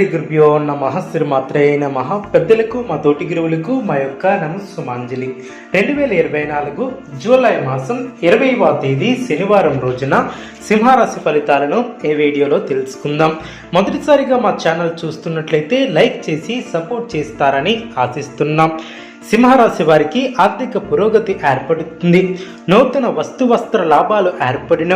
శ్రీ గురుభ్యో నమ శ్రీమాత్రే నమ. పెద్దలకు మా తోటి గురువులకు మా యొక్క నమస్సుమాంజలి. రెండు వేల ఇరవై నాలుగు జూలై మాసం ఇరవైవ తేదీ శనివారం రోజున సింహరాశి ఫలితాలను ఈ వీడియోలో తెలుసుకుందాం. మొదటిసారిగా మా ఛానల్ చూస్తున్నట్లయితే లైక్ చేసి సపోర్ట్ చేస్తారని ఆశిస్తున్నాం. సింహరాశి వారికి ఆర్థిక పురోగతి ఏర్పడుతుంది. నూతన వస్తు వస్త్ర లాభాలు ఏర్పడిన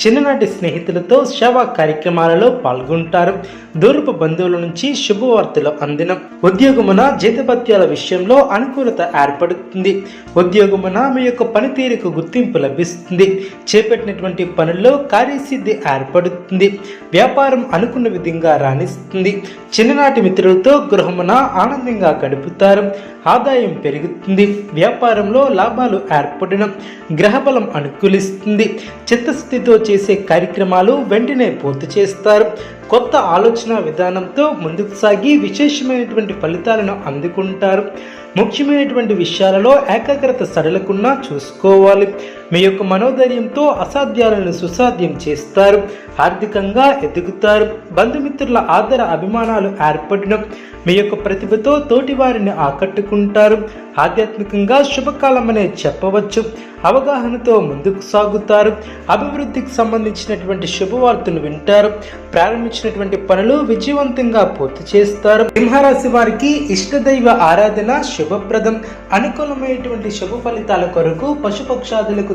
చిన్ననాటి స్నేహితులతో సేవా కార్యక్రమాలలో పాల్గొంటారు. దూరపు బంధువుల నుంచి శుభవార్తలు అందిన ఉద్యోగమున జీతభత్యాల విషయంలో అనుకూలత ఏర్పడుతుంది. ఉద్యోగమున మీ యొక్క పనితీరుకు గుర్తింపు లభిస్తుంది. చేపట్టినటువంటి పనుల్లో కార్యసిద్ధి ఏర్పడుతుంది. వ్యాపారం అనుకున్న విధంగా రాణిస్తుంది. చిన్ననాటి మిత్రులతో గృహమున ఆనందంగా గడుపుతారు. ఆదాయం పెరుగుతుంది. వ్యాపారంలో లాభాలు ఏర్పడిన గ్రహబలం అనుకూలిస్తుంది. చిత్తస్థితితో చేసే కార్యక్రమాలు వెంటనే పూర్తి చేస్తారు. కొత్త ఆలోచన విధానంతో ముందుకు సాగి విశేషమైనటువంటి ఫలితాలను అందుకుంటారు. ముఖ్యమైనటువంటి విషయాలలో ఏకాగ్రత సడలకుండా చూసుకోవాలి. మీ యొక్క మనోధైర్యంతో అసాధ్యాలను సుసాధ్యం చేస్తారు ఆర్థికంగా ఎదుగుతారు బంధుమిత్రుల ఆదర అభిమానాలు ఏర్పడిన మీ యొక్క ప్రతిభతో తోటి వారిని ఆకట్టుకుంటారు. ఆధ్యాత్మికంగా శుభకాలమనే చెప్పవచ్చు. అవగాహనతో ముందుకు సాగుతారు. అభివృద్ధికి సంబంధించినటువంటి శుభవార్తలు వింటారు. ప్రారంభించినటువంటి పనులు విజయవంతంగా పూర్తి చేస్తారు. సింహరాశి వారికి ఇష్టదైవ ఆరాధన శుభప్రదం. అనుకూలమైనటువంటి శుభ ఫలితాల కొరకు పశుపక్షాదులకు